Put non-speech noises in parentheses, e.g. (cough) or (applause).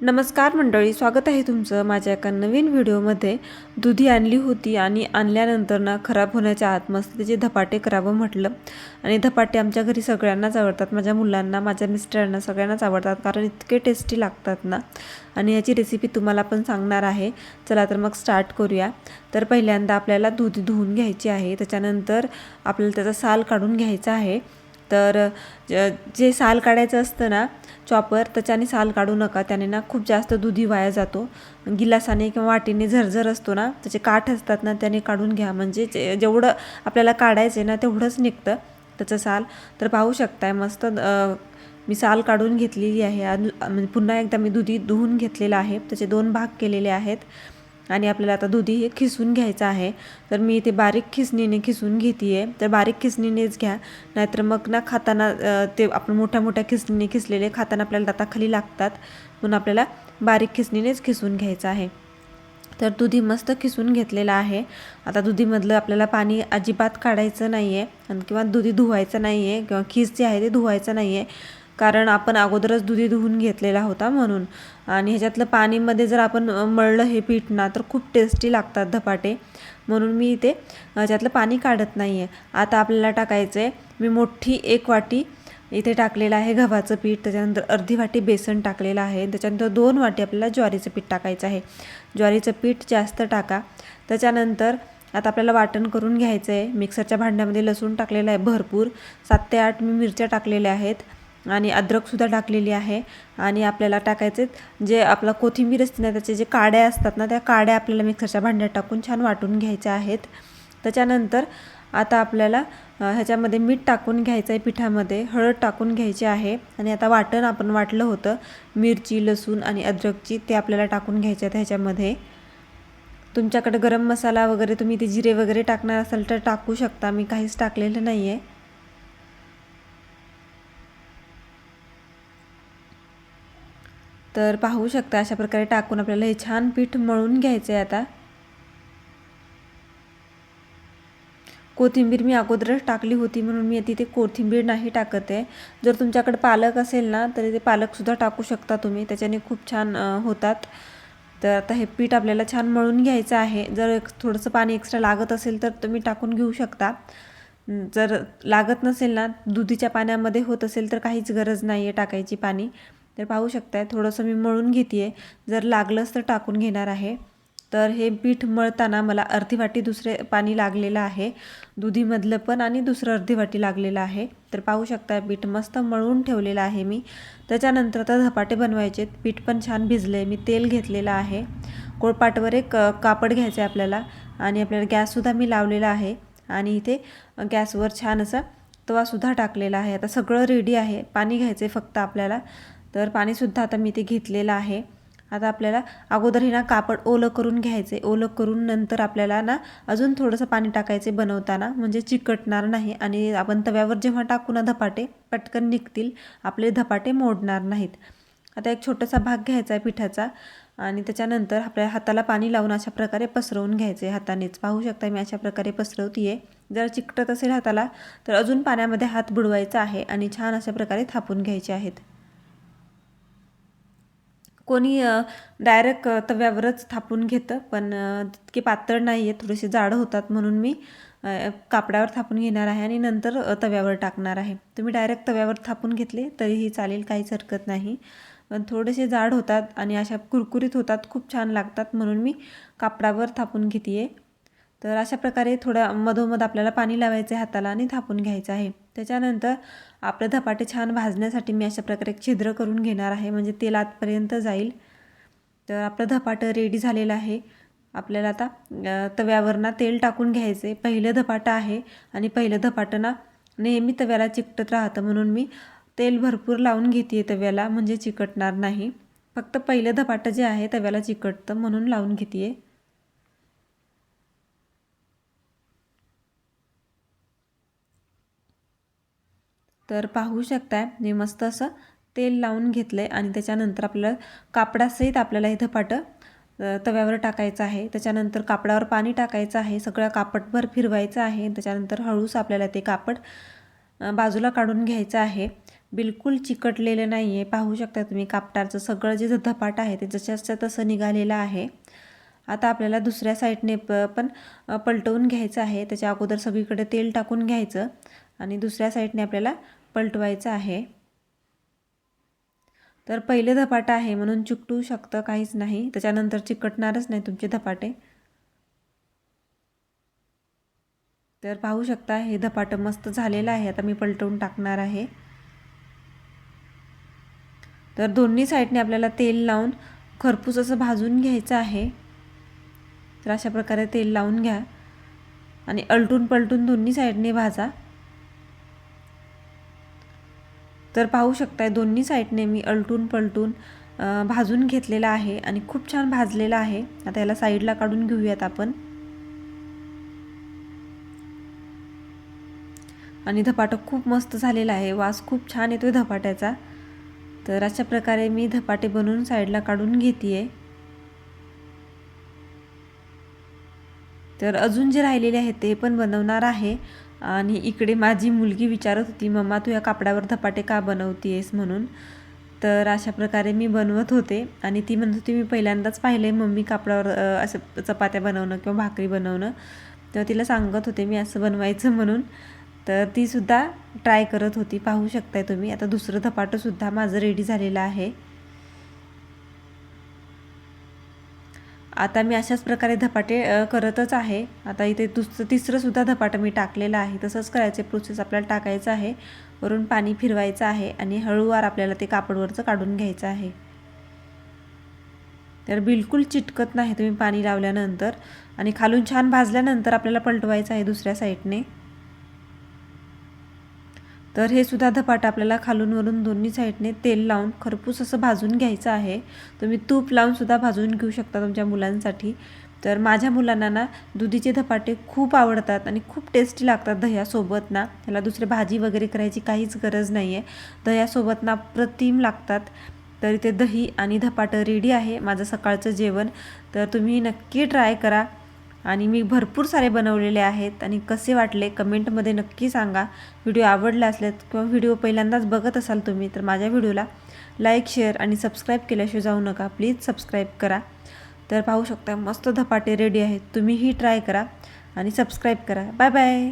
नमस्कार मंडळी स्वागत आहे तुमचं माझ्या एका नवीन व्हिडिओमध्ये. दुधी आणली होती आणि आणल्यानंतर ना खराब होण्याच्या आत मस्त त्याचे धपाटे करावं म्हटलं. आणि धपाटे आमच्या घरी सगळ्यांनाच आवडतात. माझ्या मुलांना माझ्या मिस्टरांना सगळ्यांनाच आवडतात कारण इतके टेस्टी लागतात ना. आणि याची रेसिपी तुम्हाला पण सांगणार आहे. चला तर मग स्टार्ट करूया. तर पहिल्यांदा आपल्याला दूध धुवून घ्यायची आहे. त्याच्यानंतर आपल्याला त्याचा साल काढून घ्यायचा आहे. तर ज- जे साल काढायचं असतं ना चॉपर त्याच्याने साल काढू नका. त्याने ना खूप जास्त दुधी वाया जातो. गिलासाने किंवा वाटीने झरझर असतो ना त्याचे काठ असतात ना त्याने काढून घ्या. म्हणजे जे- जेवढं आपल्याला काढायचं आहे ना तेवढंच निघतं त्याचं साल. तर पाहू शकताय मस्त मी साल काढून घेतलेली आहे. म्हणजे पुन्हा एकदा मी दुधी धुवून घेतलेलं आहे. त्याचे दोन भाग केलेले आहेत. आणि आपल्याला आता दुधी हे खिसून घ्यायचं आहे. तर मी इथे बारीक खिसणीने खिसून घेते आहे तर बारीक खिसणीनेच घ्या. नाहीतर मग ना खाताना ते आपण मोठ्या मोठ्या खिसणीने खिसलेले खाताना आपल्याला दाताखाली लागतात. म्हणून आपल्याला बारीक खिसणीनेच खिसून घ्यायचं आहे. तर दुधी मस्त खिसून घेतलेलं आहे. आता दुधीमधलं आपल्याला पाणी अजिबात काढायचं नाही आहे आणि किंवा दुधी धुवायचं नाही आहे किंवा खीस जे आहे ते धुवायचं नाही आहे कारण आपण अगोदरच दुधी धुवून घेतलेला होता म्हणून. आणि ह्याच्यातलं पाणीमध्ये जर आपण मळलं हे पीठ ना तर खूप टेस्टी लागतात धपाटे. म्हणून मी इथे ह्याच्यातलं पाणी काढत नाही आहे आता आपल्याला टाकायचं आहे मी मोठी एक वाटी इथे टाकलेलं आहे गव्हाचं पीठ त्याच्यानंतर अर्धी वाटी बेसन टाकलेलं आहे त्याच्यानंतर दोन वाटी आपल्याला ज्वारीचं पीठ टाकायचं आहे. ज्वारीचं पीठ जास्त टाका. त्याच्यानंतर आता आपल्याला वाटण करून घ्यायचं आहे मिक्सरच्या भांड्यामध्ये लसूण टाकलेलं आहे भरपूर. सात ते आठ मी मिरच्या टाकलेल्या आहेत. आणि अद्रकसुद्धा टाकलेली आहे. आणि आपल्याला टाकायचे जे आपला कोथिंबीर असते ना त्याचे जे काड्या असतात ना त्या काड्या आपल्याला मिक्सरच्या भांड्यात टाकून छान वाटून घ्यायच्या आहेत. त्याच्यानंतर आता आपल्याला ह्याच्यामध्ये मीठ टाकून घ्यायचं आहे पिठामध्ये हळद टाकून घ्यायची आहे. आणि आता वाटण आपण वाटलं होतं मिरची लसूण आणि अद्रकची ते आपल्याला टाकून घ्यायचे आहेत ह्याच्यामध्ये. तुमच्याकडे गरम मसाला वगैरे तुम्ही ते जिरे वगैरे टाकणार असाल तर टाकू शकता मी काहीच टाकलेलं नाही आहे तर पाहू शकता अशा प्रकारे टाकून आपल्याला हे छान पीठ मळून घ्यायचं आहे आता. कोथिंबीर मी अगोदरच टाकली होती म्हणून मी तिथे कोथिंबीर नाही टाकत आहे. जर तुमच्याकडे पालक असेल ना तरी ते पालकसुद्धा टाकू शकता तुम्ही. त्याच्याने खूप छान होतात. तर आता हे पीठ आपल्याला छान मळून घ्यायचं आहे. जर थोडंसं पाणी एक्स्ट्रा लागत असेल तर तुम्ही टाकून घेऊ शकता. जर लागत नसेल ना दुधीच्या पाण्यामध्ये होत असेल तर काहीच गरज नाही आहे टाकायची पाणी. तर पाहू शकताय थोडंसं मी मळून घेते आहे जर लागलंच तर टाकून घेणार आहे. तर हे पीठ मळताना मला अर्धी वाटी दुसरे पाणी लागलेलं आहे. दुधीमधलं पण आणि दुसरं अर्धी वाटी लागलेलं आहे. तर पाहू शकता पीठ मस्त मळून ठेवलेलं आहे मी. त्याच्यानंतर आता धपाटे बनवायचे पीठ पण छान भिजलं आहे मी तेल घेतलेलं आहे. कोळपाटवर एक कापड घ्यायचं आहे आपल्याला. आणि आपल्याला गॅससुद्धा मी लावलेला आहे. आणि इथे गॅसवर छान असा तवासुद्धा टाकलेला आहे. आता सगळं रेडी आहे. पाणी घ्यायचं आहे फक्त आपल्याला. तर पाणीसुद्धा आता मी ते घेतलेलं आहे. आता आपल्याला अगोदर हे ना कापड ओलं करून घ्यायचे. ओलं करून नंतर आपल्याला ना अजून थोडंसं पाणी टाकायचे बनवताना. म्हणजे चिकटणार नाही आणि आपण तव्यावर जेव्हा टाकू ना धपाटे पटकन निघतील. आपले धपाटे मोडणार नाहीत. आता एक छोटासा भाग घ्यायचा आहे पिठाचा आणि त्याच्यानंतर आपल्या हाताला पाणी लावून अशा प्रकारे पसरवून घ्यायचे हातानेच. पाहू शकता मी अशा प्रकारे पसरवती आहे जर चिकटत असेल हाताला तर अजून पाण्यामध्ये हात बुडवायचा आहे आणि छान अशा प्रकारे थापून घ्यायचे आहेत. कोणी डायरेक्ट तव्यावरच थापून घेतं. पण तितके पातळ नाही आहे थोडेसे जाडं होतात म्हणून मी कापडावर थापून घेणार आहे आणि नंतर तव्यावर टाकणार आहे. तुम्ही डायरेक्ट तव्यावर थापून घेतले तरीही चालेल काहीच हरकत नाही. पण थोडेसे जाड होतात आणि अशा कुरकुरीत होतात खूप छान लागतात म्हणून मी कापडावर थापून घेते तर अशा प्रकारे थोड्या मधोमध आपल्याला पाणी लावायचं आहे हाताला आणि थापून घ्यायचं आहे. त्याच्यानंतर आपलं धपाटे छान भाजण्यासाठी मी अशा प्रकारे एक छिद्र करून घेणार आहे म्हणजे तेल आतपर्यंत जाईल. तर आपलं धपाटं रेडी झालेलं आहे. आपल्याला आता तव्यावरना तव्यावर ना तेल टाकून घ्यायचे पहिलं धपाटं आहे आणि पहिलं धपाटं ना नेहमी तव्याला चिकटत राहतं म्हणून मी तेल भरपूर लावून घेते तव्याला म्हणजे चिकटणार नाही. फक्त पहिलं धपाटं जे आहे तव्याला चिकटतं म्हणून लावून घेते तर पाहू शकताय मी मस्त असं तेल लावून घेतलं आहे आणि त्याच्यानंतर आपल्याला कापडासहित आपल्याला हे धपाटं तव्यावर टाकायचं आहे. त्याच्यानंतर कापडावर पाणी टाकायचं आहे. सगळं कापडभर फिरवायचं आहे. त्याच्यानंतर हळूस आपल्याला ते कापड बाजूला काढून घ्यायचं आहे. बिलकुल चिकटलेलं नाही आहे पाहू शकता तुम्ही कापडाचं सगळं जे धपाट आहे ते जशाच्या तसं निघालेलं आहे. आता आपल्याला दुसऱ्या साईडने प पण पलटवून घ्यायचं आहे. त्याच्या अगोदर सगळीकडे तेल टाकून घ्यायचं. आणि दुसऱ्या साईडने आपल्याला पलटवायचं आहे. तर पहिले धपाटा आहे म्हणून चिकटू शकतं काहीच नाही. त्याच्यानंतर चिकटणारच नाही तुमचे धपाटे. तर पाहू शकता हे धपाटं मस्त झालेलं आहे. आता मी पलटवून टाकणार आहे. तर दोन्ही साईडने आपल्याला तेल लावून खरपूस असं भाजून घ्यायचं आहे. तर अशा प्रकारे तेल लावून घ्या आणि अलटून पलटून दोन्ही साईडने भाजा. तर पाहू शकताय दोन्ही साईडने मी अलटून पलटून भाजून घेतलेला आहे आणि खूप छान भाजलेला आहे. आता याला साईडला काढून घेऊयात आपण. आणि धपाटं खूप मस्त झालेला आहे. वास खूप छान येतोय धपाट्याचा. तर अशा प्रकारे मी धपाटे बनवून साईडला काढून घेते तर अजून जे राहिलेले आहेत ते पण बनवणार आहे. आणि इकडे माझी मुलगी विचारत होती मम्मा तू या कापडावर धपाटे का बनवतीयेस? म्हणून. तर अशा प्रकारे मी बनवत होते आणि ती म्हणत होती मी पहिल्यांदाच पाहिले मम्मी कापडावर असं चपात्या बनवणं किंवा भाकरी बनवणं. तेव्हा तिला सांगत होते मी असं बनवायचं (laughs) म्हणून. तर तीसुद्धा ट्राय करत होती पाहू शकताय तुम्ही आता दुसरं धपाटंसुद्धा माझं रेडी झालेलं आहे. आता मी अशाच प्रकारे धपाटे करतच आहे. आता इथे दुसरं तिसरंसुद्धा धपाटं मी टाकलेलं आहे. तसंच करायचे प्रोसेस आपल्याला टाकायचं आहे. वरून पाणी फिरवायचं आहे आणि हळूवार आपल्याला ते कापडवरचं काढून घ्यायचं आहे. तर बिलकुल चिटकत नाही तुम्ही पाणी लावल्यानंतर आणि खालून छान भाजल्यानंतर आपल्याला पलटवायचं आहे दुसऱ्या साईडने तर हे सुद्धा धपाट आपल्याला खालून वरून दोन्ही साईडने तेल लावून खरपूस असं भाजून घ्यायचं आहे. तुम्ही तूप लावून सुद्धा भाजून घेऊ शकता तुमच्या मुलांसाठी. तर माझ्या मुलांना ना दुधीचे धपाटे खूप आवडतात आणि खूप टेस्टी लागतात दह्यासोबत ना त्याला दुसरी भाजी वगैरे करायची काहीच गरज नाही आहे दह्यासोबत ना प्रतिम लागतात. तर इथे दही आणि धपाटं रेडी आहे. माझं सकाळचं जेवण. तर तुम्ही नक्की ट्राय करा. आणि मी भरपूर सारे बनवलेले आहेत आणि कसे वाटले कमेंटमध्ये नक्की सांगा. व्हिडिओ आवडला असल्यास किंवा व्हिडिओ पहिल्यांदाच बघत असाल तुम्ही तर माझ्या व्हिडिओला लाईक शेअर आणि सबस्क्राईब केल्याशिवाय जाऊ नका. प्लीज सबस्क्राईब करा. तर पाहू शकता मस्त धपाटे रेडी आहेत. तुम्हीही ट्राय करा आणि सबस्क्राईब करा. Bye bye.